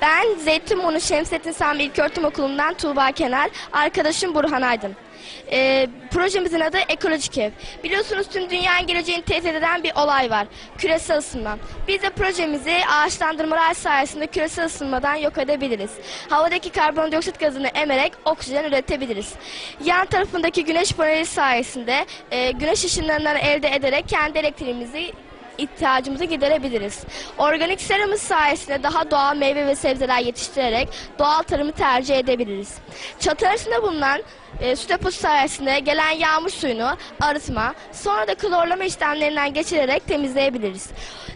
Ben Zeytinburnu Şemsettin Sami İlköğretim Okulu'ndan Tuğba Kenar, arkadaşım Burhan Aydın. Ee, projemizin adı Ekolojik Ev. Biliyorsunuz tüm dünyanın geleceğini tehdit eden bir olay var. Küresel ısınma. Biz de projemizi ağaçlandırmalar sayesinde küresel ısınmadan yok edebiliriz. Havadaki karbondioksit gazını emerek oksijen üretebiliriz. Yan tarafındaki güneş paneli sayesinde e, güneş ışınlarından elde ederek kendi elektriğimizi ihtiyacımızı giderebiliriz. Organik seramız sayesinde daha doğal meyve ve sebzeler yetiştirerek doğal tarımı tercih edebiliriz. Çatı arasında bulunan e, su deposu sayesinde gelen yağmur suyunu arıtma, sonra da klorlama işlemlerinden geçirerek temizleyebiliriz.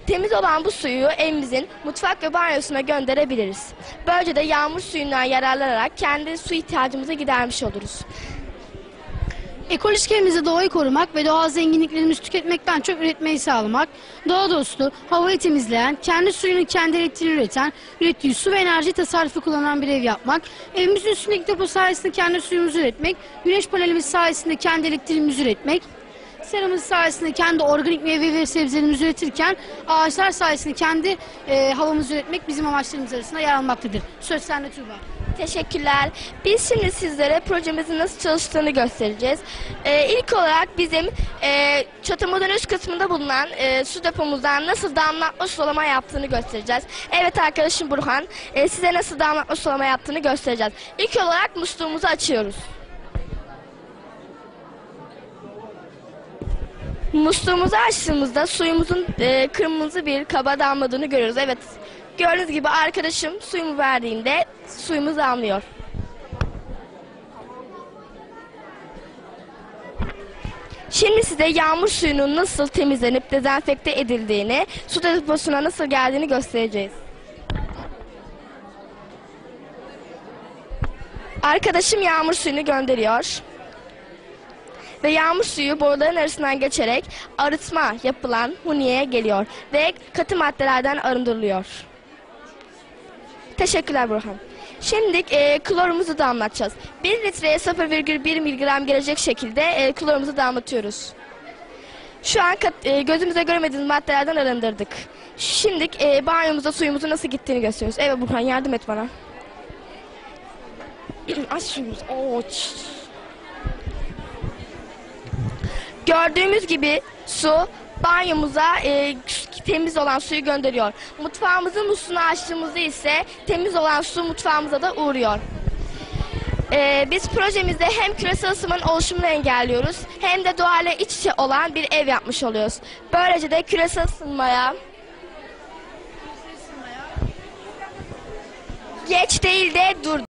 Temiz olan bu suyu evimizin mutfak ve banyosuna gönderebiliriz. Böylece de yağmur suyundan yararlanarak kendi su ihtiyacımızı gidermiş oluruz. Ekolojik evimizi doğayı korumak ve doğal zenginliklerimizi tüketmekten çok üretmeyi sağlamak, doğa dostu, havayı temizleyen, kendi suyunu kendi elektriğini üreten, ürettiği su ve enerji tasarrufu kullanan bir ev yapmak, evimizin üstündeki depo sayesinde kendi suyumuzu üretmek, güneş panelimiz sayesinde kendi elektriğimizi üretmek, seramız sayesinde kendi organik meyve ve sebzelerimizi üretirken ağaçlar sayesinde kendi e, havamızı üretmek bizim amaçlarımız arasında yer almaktadır. Söz sende Tuğba. Teşekkürler. Biz şimdi sizlere projemizin nasıl çalıştığını göstereceğiz. Ee, ilk olarak bizim e, çatımızın üst kısmında bulunan e, su depomuzdan nasıl damlatma sulama yaptığını göstereceğiz. Evet arkadaşım Burhan, e, size nasıl damlatma sulama yaptığını göstereceğiz. İlk olarak musluğumuzu açıyoruz. Musluğumuzu açtığımızda suyumuzun e, kırmızı bir kaba damladığını görüyoruz. Evet, gördüğünüz gibi arkadaşım suyumu verdiğinde suyumuz damlıyor. Şimdi size yağmur suyunun nasıl temizlenip dezenfekte edildiğini, su deposuna nasıl geldiğini göstereceğiz. Arkadaşım yağmur suyunu gönderiyor. Ve yağmur suyu boruların arasından geçerek arıtma yapılan huniye geliyor ve katı maddelerden arındırılıyor. Teşekkürler Burhan. Şimdi e, klorumuzu damlatacağız. 1 litreye 0,1 miligram gelecek şekilde e, klorumuzu damlatıyoruz. Şu an kat, e, gözümüze göremediğimiz maddelerden arındırdık. Şimdi e, banyomuza suyumuzun nasıl gittiğini gösteriyoruz. Evet Burhan yardım et bana. Aç suyumuzu. Oo. Gördüğümüz gibi su banyomuza e, temiz olan suyu gönderiyor. Mutfağımızın musluğunu açtığımızda ise temiz olan su mutfağımıza da uğruyor. E, biz projemizde hem küresel ısınmanın oluşumunu engelliyoruz hem de doğayla iç içe olan bir ev yapmış oluyoruz. Böylece de küresel ısınmaya geç değil de dur